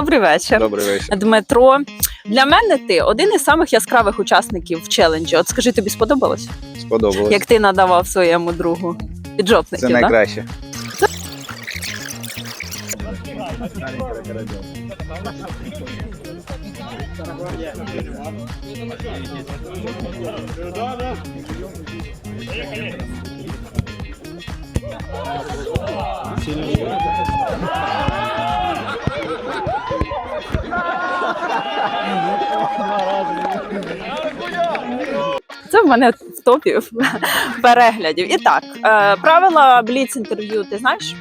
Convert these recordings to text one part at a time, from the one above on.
Добрий вечір. Добрий вечір. Дмитро, для мене ти один із самих яскравих учасників в челенджі. От скажи, тобі сподобалось? Сподобалось. Як ти надавав своєму другу піджопників, Це да? найкраще. Це мене в топі переглядів. І так, е, правила бліц інтерв'ю, ти знаєш?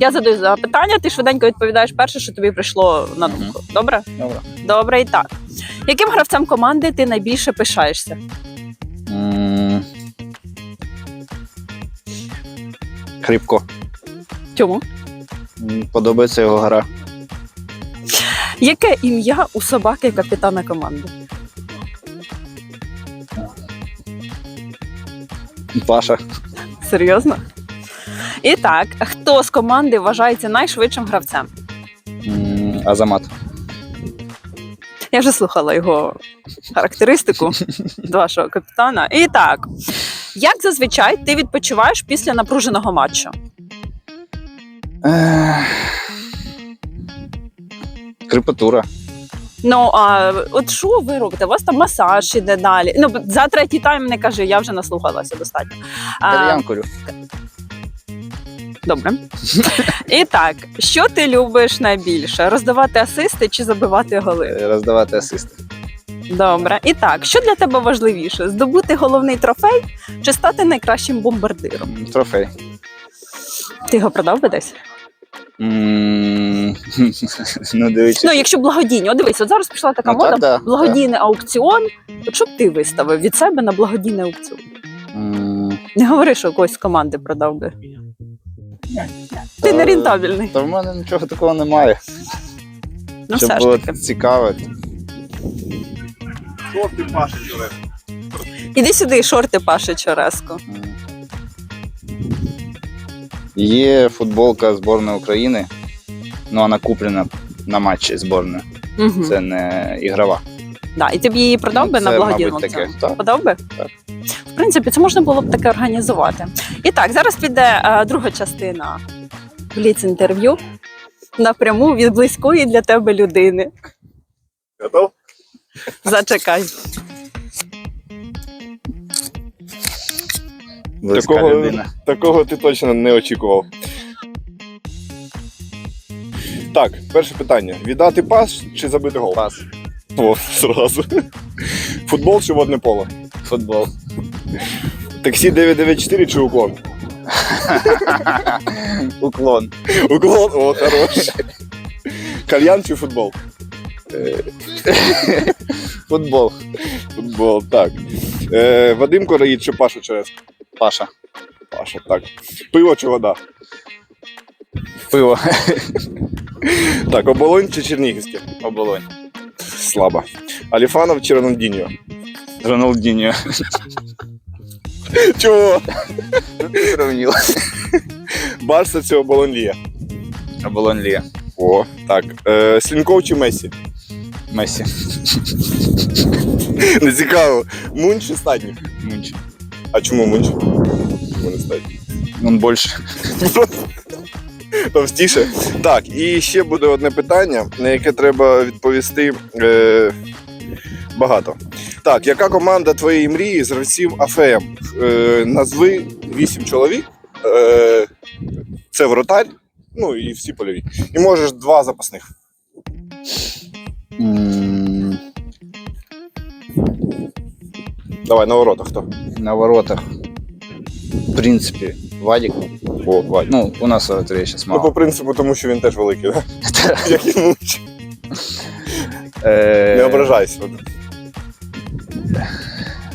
Я задаю запитання, ти швиденько відповідаєш перше, що тобі прийшло на думку. Добре? Добре. Добре, і так. Яким гравцем команди ти найбільше пишаєшся? Хрипко. Чому? Подобається його гра. Яке ім'я у собаки капітана команди? Паша. Серйозно? І так, хто з команди вважається найшвидшим гравцем? М, Азамат. Я вже слухала його характеристику вашого капітана. І так, як зазвичай ти відпочиваєш після напруженого матчу? Крипатура. Ну а от що ви робите? У вас там масаж іде далі. Ну за третій тайм не кажи, я вже наслухалася достатньо. А, Кальян курю. добре. І так, що ти любиш найбільше? Роздавати асисти чи забивати голи? Е, Роздавати асисти. Добре. І так, що для тебе важливіше? Здобути головний трофей чи стати найкращим бомбардиром? Трофей. Ти його продав би десь? Ну, дивіться. Ну, якщо благодійні, от дивись, от зараз пішла така Ну, мода, так, да, благодійний аукціон. От що б ти виставив від себе на благодійний аукціон? М, Не говори, що когось з команди продав би. Ти та- не рентабельний. Та в мене нічого такого немає. Ну, Щоб все ж було таки. цікаво. Іди сюди, шорти Паши Чореско. М. Є футболка збірної України, ну вона куплена на матчі збірної. Угу. Це не ігрова. Да, і ти б її продав би Ну, на благодійному мабуть, таке. аукціоні? Так. Подав би? Так. В принципі, це можна було б таке організувати. І так, зараз піде е, друга частина бліц інтерв'ю напряму від близької для тебе людини. Готов? Зачекай. Близька Такого, людина. такого ти точно не очікував. Так, перше питання: віддати пас чи забити гол? Пас. О, зразу. Футбол чи водне поло? Футбол. Таксі 994 чи уклон? Уклон. Уклон, о, хорош. Кальян чи футбол? Футбол. Футбол, так. Е, Вадим Кораїд чи Паша Череско? Паша. Паша, так. Пиво чи вода? Пиво. Так, оболонь чи Чернігівське? Оболонь. Слабо. Аліфанов чи Рональдіньо? Роналдіньо. Чого? Сравнил. Барса чи оболонь Лія? Оболонь Лія. О, так. Е, Слінков чи Месі? Месі. Не цікаво. Мунч чи Стаднік? Мунч. А чому Мунч? Чому не Стаднік? Он. Товстіше. Так, і ще буде одне питання, на яке треба відповісти е, багато. Так, яка команда твоєї мрії з гравців АФМ? Е, назви вісім чоловік. Е, це вратарь, ну і всі польові. І можеш два запасних. Давай, на воротах хто? На воротах. В принципе, Вадик. О, Вадь. Ну, у нас вратарей сейчас Ну, по мало. принципу, тому що він теж великий, да? як і Мунч. Е, Не ображайся.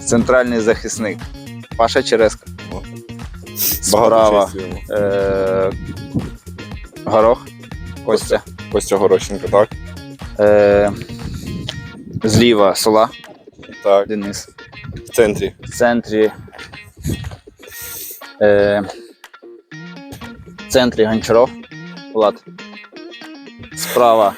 Центральний захисник. Паша Череско. Багато Справа. честі йому. Е, Горох. Костя. Костя Горощенко, так? Е, зліва Сола. Так. Денис. В центрі. В центрі. Е, в центрі Гончаров. Влад. Справа.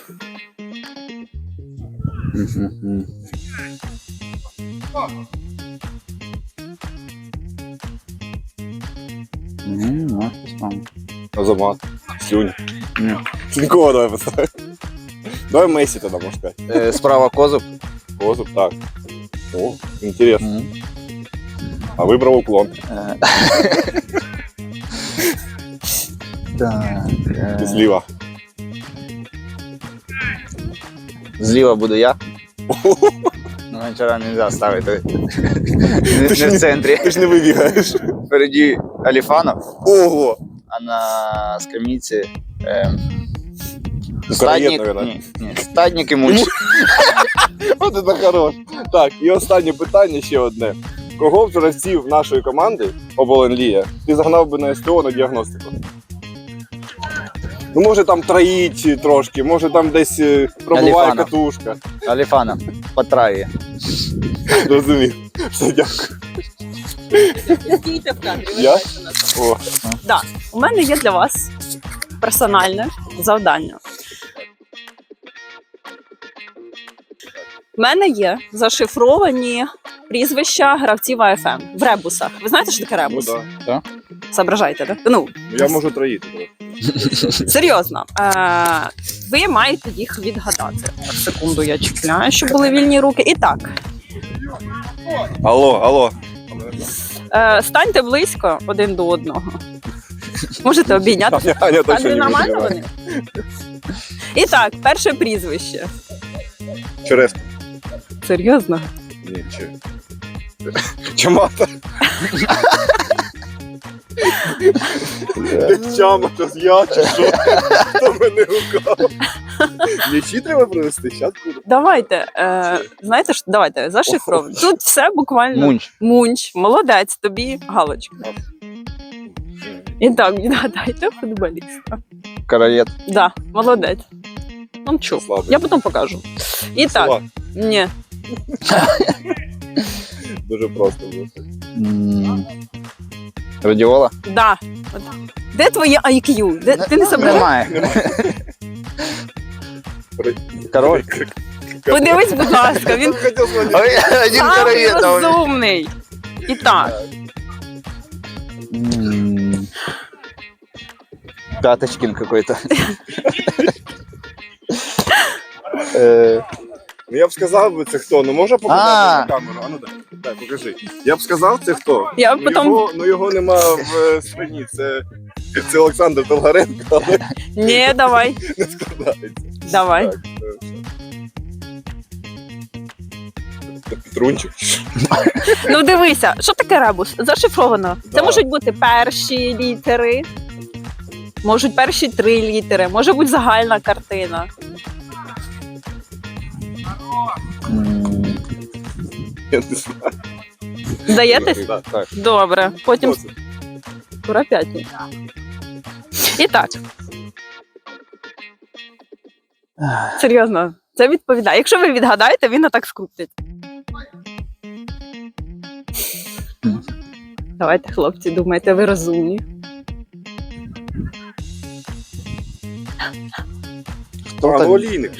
Ну. Азамат. Слюнь. Ні. Нікого давай поставимо. Давай Месі тоді, можна сказати. Е, Справа козуб. Козуб, так. О, інтересно. Мгм. А вибрав уклон. Так. е, Зліва. Зліва буду я. Ну, вчора не можна ставити. Не, Ти ж не в центрі. Ти ж не вибігаєш. Впереді Аліфанов, Ого! а на скамейці е, Ну, стадник, наверно. ні, ні, стадник і. От це хорош. Так, і останнє питання ще одне. Кого б з гравців нашої команди оболен Лія ти загнав би на СТО на діагностику? Ну, може там троїть трошки, може там десь е, пробуває Аліфанов. катушка. Аліфанов по траві. Розумів. Все, дякую. Стійте в кадрі. Я? О, Да. У мене є для вас персональне завдання. У мене є зашифровані прізвища гравців АФМ в ребусах. Ви знаєте, що таке ну ребус? да. Соображайте, так? Ну, Я можу троїти. серйозно. Е, ви маєте їх відгадати. Секунду, я чіпляю, щоб були вільні руки. І так, Алло, алло. е, станьте близько один до одного. Можете обійняти. Андрій, не нормально вони? І так, перше прізвище. Через. Серйозно? Ні, чи. Чамата. Чама, щось я чи що? Хто мене гукав? М'ячі треба привезти, зараз буду. Давайте. Е, знаєте що? Давайте зашифровуємо. Тут все буквально Мунч. мунч, молодець, тобі галочка. І так, відгадайте футболіста. Караєт. Да, молодець. Ну чу. Слабий. Я потім покажу. І так, ні. Дуже просто було. Радіола? Да. От. Де твоє IQ? Де, ти не себе Немає. Король. Подивись, будь ласка, він Один самий розумний. І так, М, какой-то. Э, Ну я б сказав би це хто. Ну може А. показати на камеру? А ну дай. Дай, покажи. Я б сказав це хто. Я ну, потім- його, ну його нема в е, спині. Це, це Олександр Толгаренко, але ні, давай, не складається. давай. Так, е, це Петрунчик. Ну дивися, що таке ребус? Зашифровано. Це Да. можуть бути перші літери, можуть перші три літери, може бути загальна картина. М, Я не знаю. Здаєтесь? Так, так. Добре. Потім Хто це? І так. Серйозно, це відповідає. Якщо ви відгадаєте, він отак скрутить. Давайте, хлопці, думайте, ви розумні. Хто там? олійник.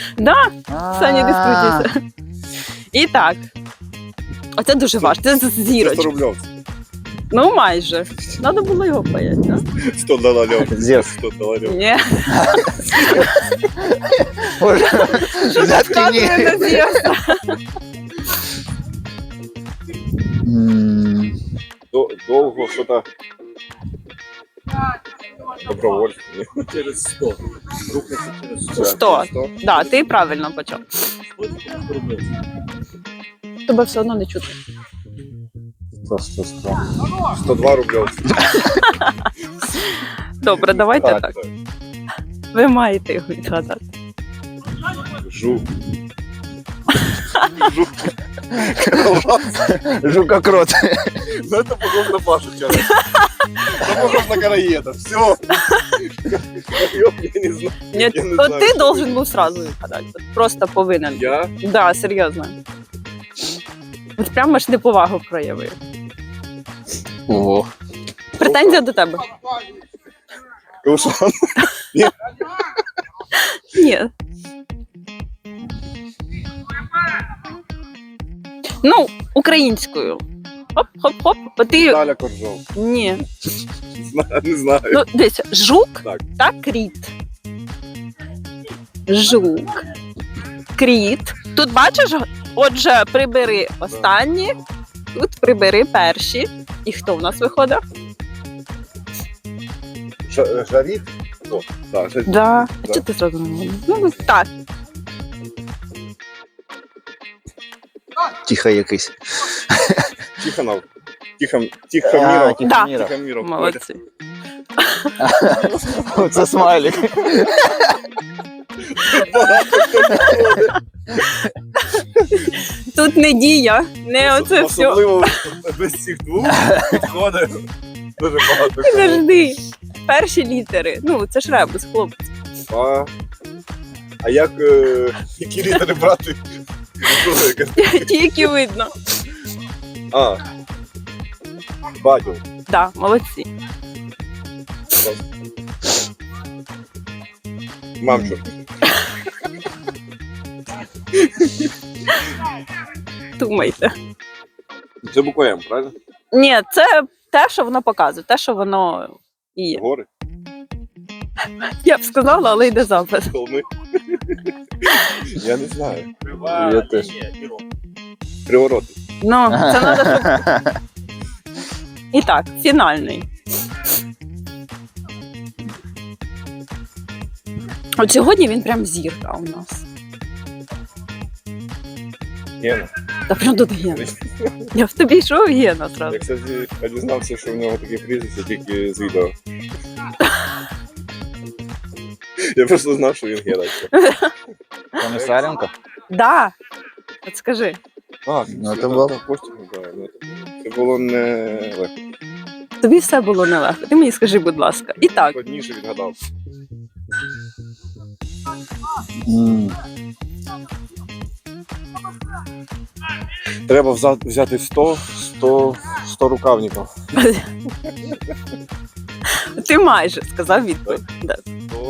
Саня, не скрутіться. І так. Оце дуже важко. Це зірочка. 100 рублів. Ну, майже. Треба було його паяти, да? 100 доларів. Зевс. 100 доларів. Ні. Що ти вказує на Зевса? Довго що-то. Добровольство. Через 100. Рухнеться через 100. 100. Да, ти правильно почав. Тебе все одно не чути. Сто, сто, сто. 102 рублів. Добре, давайте так. так. Ви маєте його відгадати. Жук. Жука крот. Ну это похоже на Пашу вчера. Это похоже на караеда. Все. Я не знаю. Ні, Я не то знаю, ти должен був сразу відгадати. Просто повинен. Я? Да, серйозно. От прямо ж неповагу проявив. Ого. Претензія до тебе. Каушан. Ні. Ні. Ну, українською. Хоп-хоп-хоп. Ти. Таля Коржов. Ні. Не знаю. Ну, дивіться, жук Так. та кріт. Жук. Кріт. Тут бачиш, отже, прибери останні, тут прибери перші. І хто в нас виходить? Жа- Жаріт? О, так, жаріт. Да. А чого ти зразу не? Ну, так. Тихо якийсь. Тихонов. Тихо, Тихоміров. Да. Тихоміров. Молодці. Це смайлик. Тут не дія, не оце все. Особливо без цих двох підходить. Дуже багато. Завжди. Перші літери. Ну, це ж ребус, хлопці. А, а як е, які літери брати? Ті, які видно. А. Бадю. Да, молодці. Мамчур. Думайте. Це буква М, правильно? Ні, це те, що воно показує, те, що воно і є. Гори. Я б сказала, але йде запис. Я не знаю. Я теж. Привороти. Ну, це треба. І так, фінальний. От сьогодні він прям зірка у нас. Гена. Та прям тут Гена. Я в тобі йшов Гена зразу. Я, кстати, дізнався, що в нього таке прізвище тільки з відео. Я просто знав, що він гена. Комісаренко? Да. От скажи. А, Ну, це було. Ну, Це було не легко. Тобі все було нелегко. Ти мені скажи, будь ласка. І так, Складніше відгадав. М. Треба вза- взяти 100, 100, 100 рукавників. ти майже сказав відповідь. Да.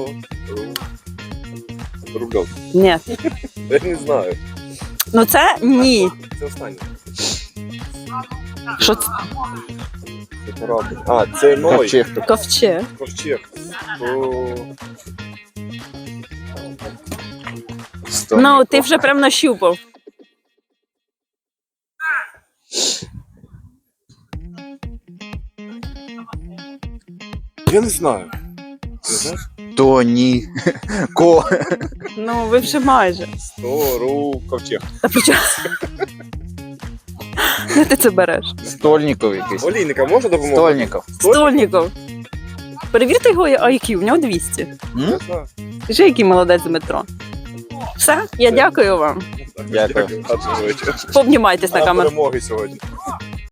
100 ру- рублів. Ні. Я не знаю. Ну це ні. Це останнє. Що це? Це корабль. А, це новий. Ковчег. Ковчег. Ковчег. 100... Ну, ти вже прям нащупав. Я не знаю. Не знаєш? То ні. Ко. Ну, ви вже майже. 100 ру ковчег. Та при чому? Де ти це береш? Стольников якийсь. Олійника можна допомогти? Стольников. Стольников. Перевірте його IQ, в нього 200. М? Не який молодець з метро. Все, я дякую вам. Дякую. Гарного вечора. Пообнімайтесь на А камеру. перемоги сьогодні.